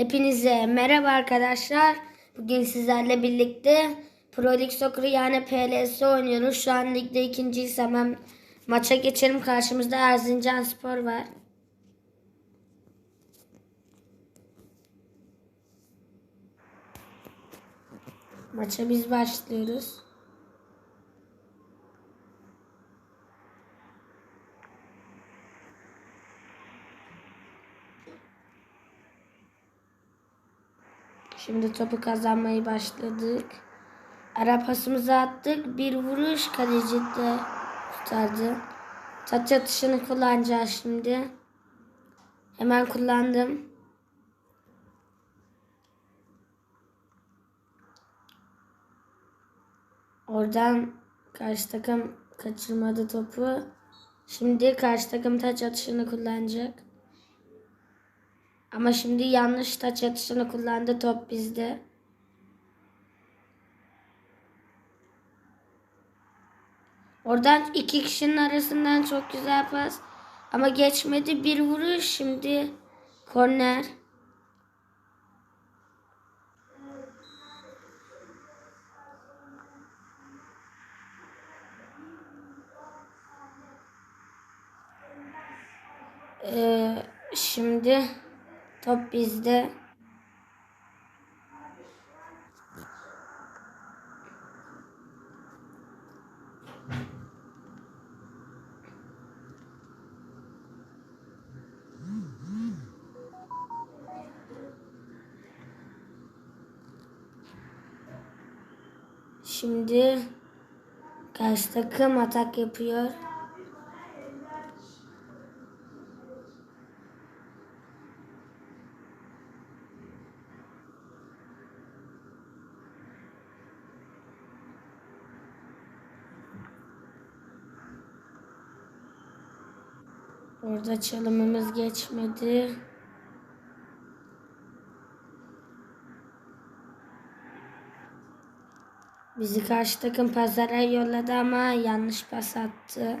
Hepinize merhaba arkadaşlar. Bugün sizlerle birlikte Pro League Soccer yani PLS oynuyoruz. Şu an ligde ikinciyiz. Hemen maça geçelim. Karşımızda Erzincan Spor var. Maça biz başlıyoruz. Şimdi topu kazanmayı başladık. Ara pasımızı attık. Bir vuruş kaleci de kurtardı. Taç atışını kullanacağız şimdi. Hemen kullandım. Oradan karşı takım kaçırmadı topu. Şimdi karşı takım taç atışını kullanacak. Ama şimdi yanlış taç atışını kullandı. Top bizde. Oradan iki kişinin arasından çok güzel pas. Ama geçmedi. Bir vuruş şimdi. Korner. Ee, şimdi top bizde. Şimdi karşı takım atak yapıyor. Orada çalımımız geçmedi. Bizi karşı takım pazara yolladı ama yanlış pas attı.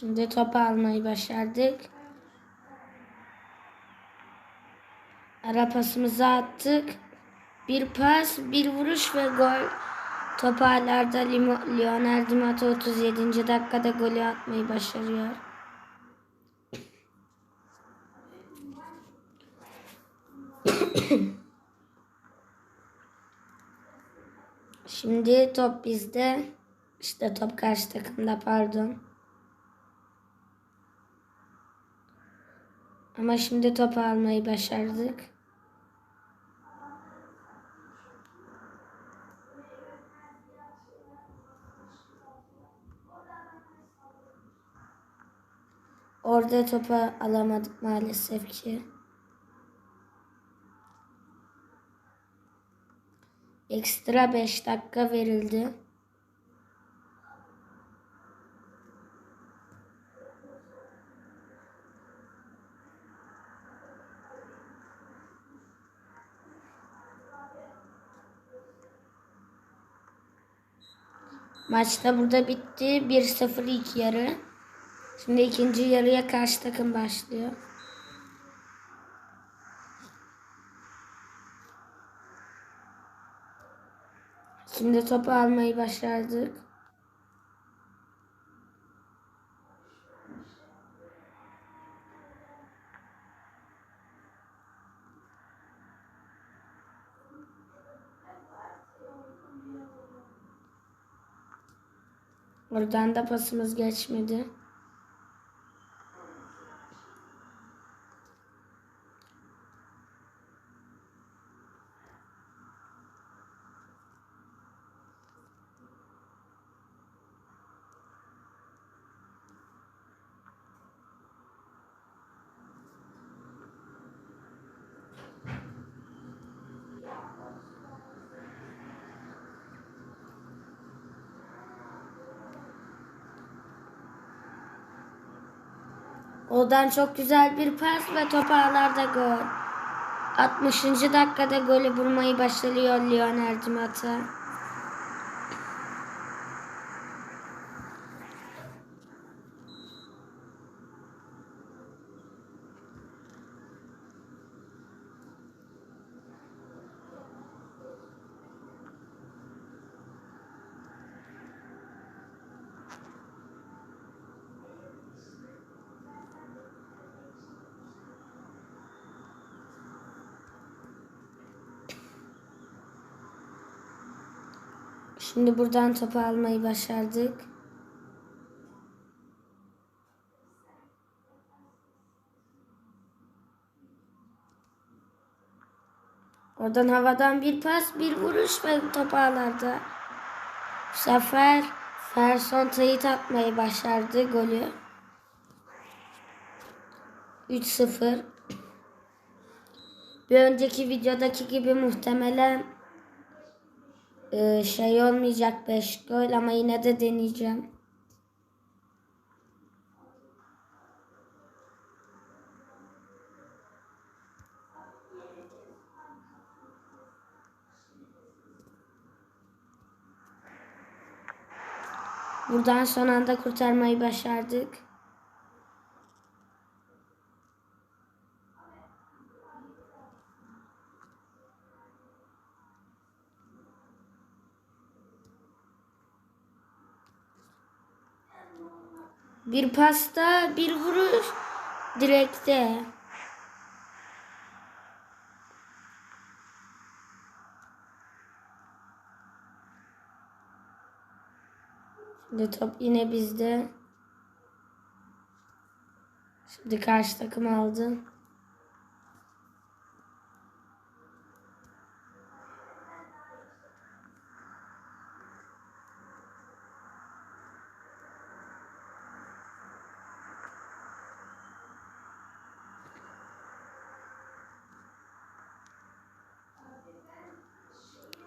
Şimdi topu almayı başardık. Ara pasımızı attık. Bir pas, bir vuruş ve gol. Top ağlarda Lionel Di Matteo 37. dakikada golü atmayı başarıyor. Şimdi top bizde. İşte top karşı takımda pardon. Ama şimdi topu almayı başardık. Orada topu alamadık maalesef ki. Ekstra 5 dakika verildi. Maçta burada bitti. 1-0 ilk yarı. Şimdi ikinci yarıya karşı takım başlıyor. Şimdi topu almayı başardık. Oradan da pasımız geçmedi. Oradan çok güzel bir pas ve top ağlarda gol. 60. dakikada golü vurmayı başarıyor Lionel Di Şimdi buradan topu almayı başardık. Oradan havadan bir pas, bir vuruş ve top ağlarda. Bu sefer Ferson Tayit atmayı başardı golü. 3-0. Bir önceki videodaki gibi muhtemelen ee, şey olmayacak 5 gol ama yine de deneyeceğim. Buradan son anda kurtarmayı başardık. Bir pasta, bir vuruş direkte. Şimdi top yine bizde. Şimdi karşı takım aldı.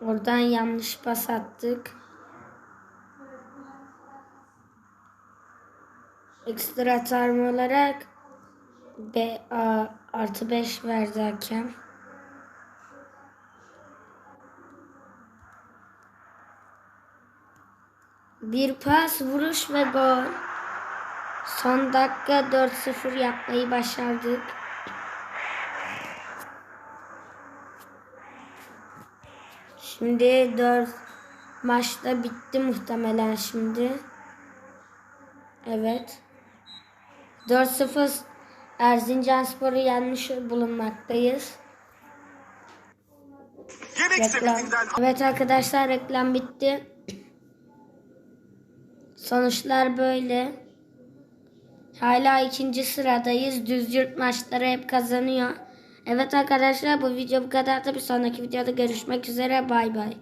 Oradan yanlış pas attık. Ekstra tarım olarak B, A, artı 5 verdi hakem. Bir pas, vuruş ve gol. Son dakika 4-0 yapmayı başardık. Şimdi 4 maçta bitti muhtemelen şimdi. Evet. 4-0 Erzincan Spor'u yenmiş bulunmaktayız. Reklam. Evet arkadaşlar reklam bitti. Sonuçlar böyle. Hala ikinci sıradayız. Düz yurt maçları hep kazanıyor. Evet arkadaşlar bu video bu kadar da bir sonraki videoda görüşmek üzere. Bay bay.